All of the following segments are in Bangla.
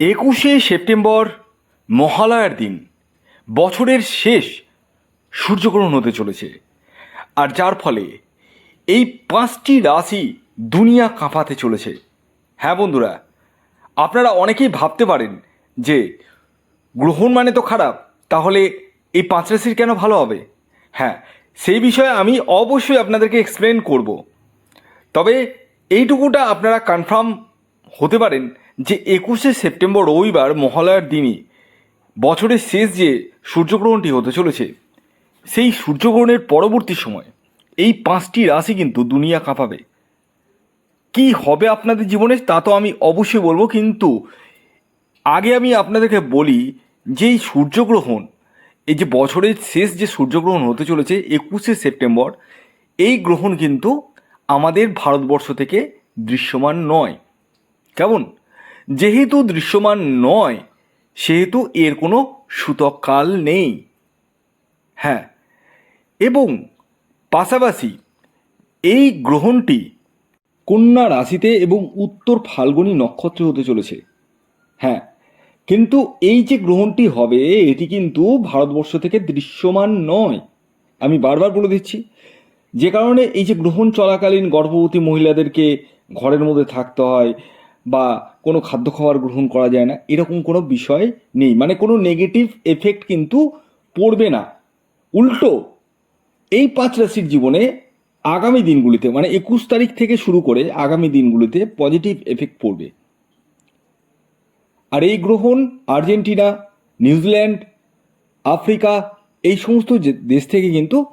একুশে সেপ্টেম্বর মহালয়ার দিন। বছরের শেষ সূর্যগ্রহণ হতে চলেছে। আর যার ফলে এই পাঁচটি রাশি দুনিয়া কাঁপাতে চলেছে। হ্যাঁ বন্ধুরা, আপনারা অনেকেই ভাবতে পারেন যে গ্রহণ মানে তো খারাপ, তাহলে এই পাঁচ রাশির কেন ভালো হবে? হ্যাঁ সেই বিষয়ে আমি অবশ্যই আপনাদেরকে এক্সপ্লেন করব। তবে এইটুকুটা আপনারা কনফার্ম হতে পারেন যে একুশে সেপ্টেম্বর রবিবার মহালয়ার দিনই বছরের শেষ যে সূর্যগ্রহণটি হতে চলেছে, সেই সূর্যগ্রহণের পরবর্তী সময় এই পাঁচটি রাশি কিন্তু দুনিয়া কাঁপাবে। কি হবে আপনাদের জীবনে তা তো আমি অবশ্যই বলব, কিন্তু আগে আমি আপনাদেরকে বলি যে এই সূর্যগ্রহণ, এই যে বছরের শেষ যে সূর্যগ্রহণ হতে চলেছে একুশে সেপ্টেম্বর, এই গ্রহণ কিন্তু আমাদের ভারতবর্ষ থেকে দৃশ্যমান নয়। কেমন? যেহেতু দৃশ্যমান নয়, সেহেতু এর কোনো সূতককাল নেই। হ্যাঁ এবং পাশাপাশি এই গ্রহণটি কন্যা রাশিতে এবং উত্তর ফাল্গুনী নক্ষত্রে হতে চলেছে। হ্যাঁ কিন্তু এই যে গ্রহণটি হবে, এটি কিন্তু ভারতবর্ষ থেকে দৃশ্যমান নয়। আমি বারবার বলে দিচ্ছি, যে কারণে এই যে গ্রহণ চলাকালীন গর্ভবতী মহিলাদেরকে ঘরের মধ্যে থাকতে হয় বা কোনো খাদ্য খাবার গ্রহণ করা যায় না। এরকম কোনো বিষয় নেই। মানে কোনো নেগেটিভ এফেক্ট কিন্তু পড়বে না। উল্টো, এই পাঁচ রাশির জীবনে আগামী দিনগুলিতে মানে একুশ তারিখ থেকে শুরু করে আগামী দিনগুলিতে পজিটিভ এফেক্ট পড়বে। আর এই গ্রহণ আর্জেন্টিনা, নিউজিল্যান্ড, আফ্রিকা, এই সমস্ত দেশ থেকে কিন্তু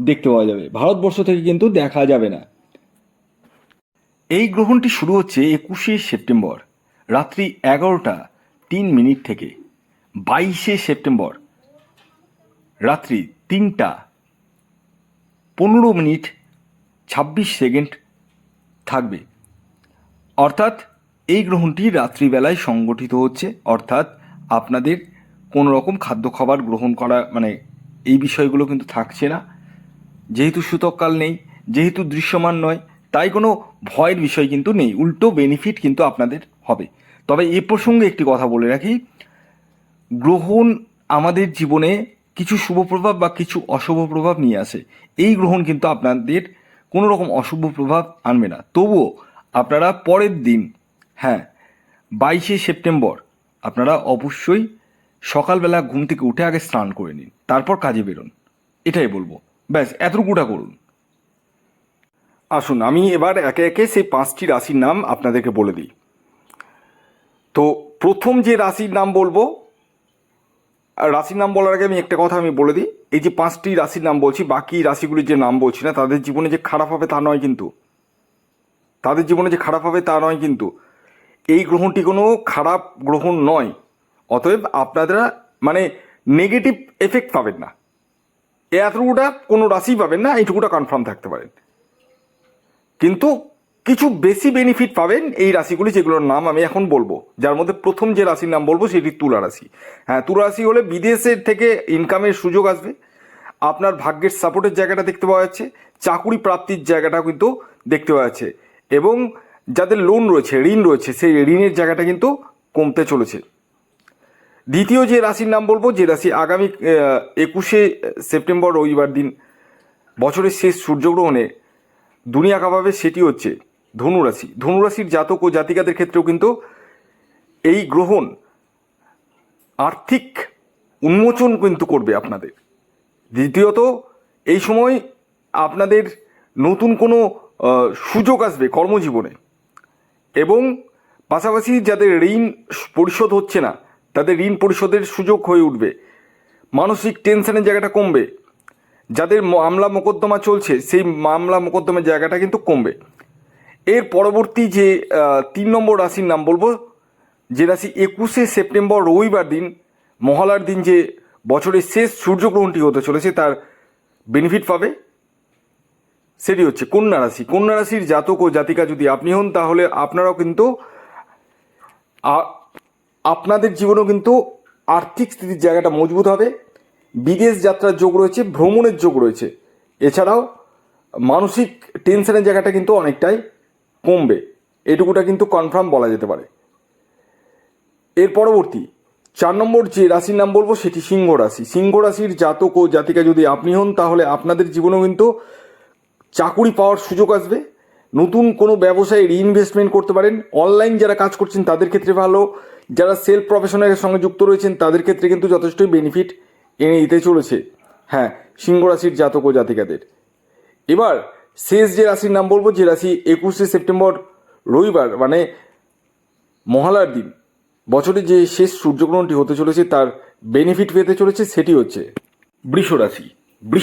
দেখতে পাওয়া যাবে। ভারতবর্ষ থেকে কিন্তু দেখা যাবে না। এই গ্রহণটি শুরু হচ্ছে একুশে সেপ্টেম্বর, রাত্রি এগারোটা তিন মিনিট থেকে। বাইশে সেপ্টেম্বর, রাত্রি তিনটা পনেরো মিনিট ছাব্বিশ সেকেন্ড থাকবে। অর্থাৎ এই গ্রহণটি রাত্রিবেলায় সংগঠিত হচ্ছে। অর্থাৎ আপনাদের কোনো রকম খাদ্য খাবার গ্রহণ করা মানে এই বিষয়গুলো কিন্তু থাকছে না। যেহেতু সূতককাল নেই, যেহেতু দৃশ্যমান নয় তাই কোনো ভয়ের বিষয় কিন্তু নেই, উল্টো বেনিফিট কিন্তু আপনাদের হবে। তবে এ প্রসঙ্গে একটি কথা বলে রাখি, গ্রহণ আমাদের জীবনে কিছু শুভ প্রভাব বা কিছু অশুভ প্রভাব নিয়ে আসে। এই গ্রহণ কিন্তু আপনাদের কোনো রকম অশুভ প্রভাব আনবে না। তবুও আপনারা পরের দিন হ্যাঁ বাইশে সেপ্টেম্বর, আপনারা অবশ্যই সকালবেলা ঘুম থেকে উঠে আগে স্নান করে নিন, তারপর কাজে বেরোন। এটাই বলব। ব্যাস, এতটুকুটা করুন। আসুন, আমি এবার একে একে সেই পাঁচটি রাশির নাম আপনাদেরকে বলে দিই। তো প্রথম যে রাশির নাম বলব রাশির নাম বলার আগে আমি একটা কথা আমি বলে দিই, এই যে পাঁচটি রাশির নাম বলছি, বাকি রাশিগুলির যে নাম বলছি না, তাদের জীবনে যে খারাপ হবে তা নয় কিন্তু। তাদের জীবনে যে খারাপ হবে তা নয় কিন্তু। এই গ্রহণটি কোনো খারাপ গ্রহণ নয়, অতএব আপনারা মানে নেগেটিভ এফেক্ট পাবেন না। এতটুকুটা কোনো রাশি পাবেন না, এইটুকুটা কনফার্ম থাকতে পারেন। কিন্তু কিছু বেশি বেনিফিট পাবেন এই রাশিগুলি যেগুলোর নাম আমি এখন বলব। যার মধ্যে প্রথম যে রাশির নাম বলব সেটি তুলা রাশি। হ্যাঁ তুলা রাশি হলে বিদেশের থেকে ইনকামের সুযোগ আসবে। আপনার ভাগ্যের সাপোর্টের জায়গাটা দেখতে পাওয়া যাচ্ছে। চাকুরি প্রাপ্তির জায়গাটা কিন্তু দেখতে পাওয়া যাচ্ছে। এবং যাদের লোন রয়েছে, ঋণ রয়েছে, সেই ঋণের জায়গাটা কিন্তু কমতে চলেছে। দ্বিতীয় যে রাশির নাম বলব, যে রাশি আগামী একুশে সেপ্টেম্বর রবিবার দিন, বছরের শেষ সূর্যগ্রহণে দুনিয়া কাঁপাবে সেটি হচ্ছে ধনুরাশি। ধনুরাশির জাতক ও জাতিকাদের ক্ষেত্রেও কিন্তু এই গ্রহণ আর্থিক উন্মোচন কিন্তু করবে আপনাদের। দ্বিতীয়ত, এই সময় আপনাদের নতুন কোনো সুযোগ আসবে কর্মজীবনে এবং পাশাপাশি যাদের ঋণ পরিশোধ হচ্ছে না, তাদের ঋণ পরিশোধের সুযোগ হয়ে উঠবে। মানসিক টেনশনের জায়গাটা কমবে। যাদের মামলা মোকদ্দমা চলছে, সেই মামলা মোকদ্দমার জায়গাটা কিন্তু কমবে। এর পরবর্তী যে তিন নম্বর রাশির নাম বলব, যে রাশি একুশে সেপ্টেম্বর রবিবার দিন মহালার দিন যে বছরের শেষ সূর্যগ্রহণটি হতে চলেছে, তার বেনিফিট পাবে। সেটি হচ্ছে কন্যা রাশি। কন্যা রাশির জাতক ও জাতিকা যদি আপনি হন, তাহলে আপনারাও কিন্তু আপনাদের জীবনেও কিন্তু আর্থিক স্থিতির জায়গাটা মজবুত হবে। বিদেশ যাত্রার যোগ রয়েছে, ভ্রমণের যোগ রয়েছে। এছাড়াও মানসিক টেনশনের জায়গাটা কিন্তু অনেকটাই কমবে। এটুকুটা কিন্তু কনফার্ম বলা যেতে পারে। এর পরবর্তী, চার নম্বর যে রাশির নাম বলব সেটি সিংহ রাশি। সিংহ রাশির জাতক ও জাতিকা যদি আপনি হন, তাহলে আপনাদের জীবনেও কিন্তু চাকুরি পাওয়ার সুযোগ আসবে। নতুন কোনো ব্যবসায় রিইনভেস্টমেন্ট করতে পারেন। অনলাইন যারা কাজ করছেন, তাদের ক্ষেত্রে ভালো। যারা সেলফ প্রফেশনের সঙ্গে যুক্ত রয়েছেন, তাদের ক্ষেত্রে কিন্তু যথেষ্টই বেনিফিট এনে দিতে চলেছে। হ্যাঁ সিংহ রাশির জাতক ও জাতিকাদের। এবার শেষ যে রাশির নাম বলব, যে রাশি একুশে সেপ্টেম্বর রবিবার মানে মহালার দিন, বছরে যে শেষ সূর্যগ্রহণটি হতে চলেছে, তার বেনিফিট পেতে চলেছে, সেটি হচ্ছে বৃষ রাশি।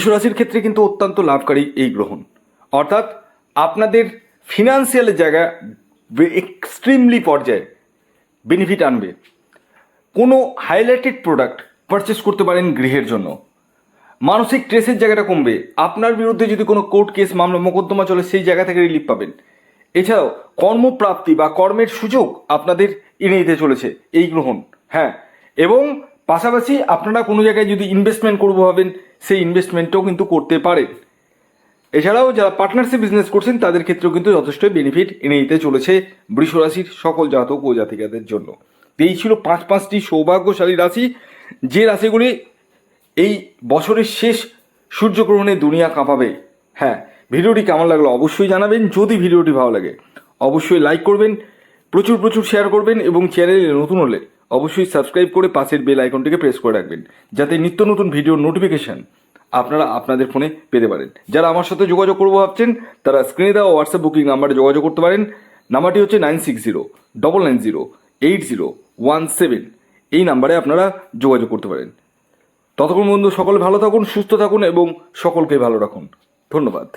রাশির ক্ষেত্রে কিন্তু অত্যন্ত লাভকারী এই গ্রহণ। অর্থাৎ আপনাদের ফিনান্সিয়াল জায়গা এক্সট্রিমলি পর্যায়ে বেনিফিট আনবে। কোনো হাইলাইটেড প্রোডাক্ট পারচেস করতে পারেন গৃহের জন্য। মানসিক স্ট্রেসের জায়গাটা কমবে। আপনার বিরুদ্ধে যদি কোনো কোর্ট কেস মামলা, মোকদ্দমা চলে, সেই জায়গা থেকে রিলিফ পাবেন। এছাড়াও, কর্মপ্রাপ্তি বা কর্মের সুযোগ আপনাদের এনে দিতে চলেছে। এই গ্রহণ হ্যাঁ। এবং পাশাপাশি আপনারা কোনো জায়গায় যদি ইনভেস্টমেন্ট করব ভাবেন, সেই ইনভেস্টমেন্টও কিন্তু করতে পারেন। এছাড়াও, যারা পার্টনারশিপ বিজনেস করছেন, তাদের ক্ষেত্রেও কিন্তু যথেষ্ট বেনিফিট এনে দিতে চলেছে বৃষ রাশির সকল জাতক ও জাতিকাদের জন্য। এই ছিল পাঁচ পাঁচটি সৌভাগ্যশালী রাশি। যে রাশিগুলি এই বছরের শেষ সূর্যগ্রহণে দুনিয়া কাঁপাবে হ্যাঁ ভিডিওটি কেমন লাগল অবশ্যই জানাবেন। যদি ভিডিওটি ভালো লাগে, অবশ্যই লাইক করবেন, প্রচুর প্রচুর শেয়ার করবেন এবং চ্যানেলে নতুন হলে অবশ্যই সাবস্ক্রাইব করে পাশের বেল আইকনটিকে প্রেস করে রাখবেন, যাতে নিত্য নতুন ভিডিওর নোটিফিকেশন আপনারা আপনাদের ফোনে পেতে পারেন। যারা আমার সাথে যোগাযোগ করব ভাবছেন, তারা স্ক্রিনে দেওয়া হোয়াটসঅ্যাপ বুকিং নাম্বারে যোগাযোগ করতে পারেন। নাম্বারটি হচ্ছে nine six zero, double nine zero, eight zero, one seven. এই নাম্বারে আপনারা যোগাযোগ করতে পারেন। ততক্ষণ বন্ধু সকলে ভালো থাকুন, সুস্থ থাকুন এবং সকলকে ভালো রাখুন। ধন্যবাদ।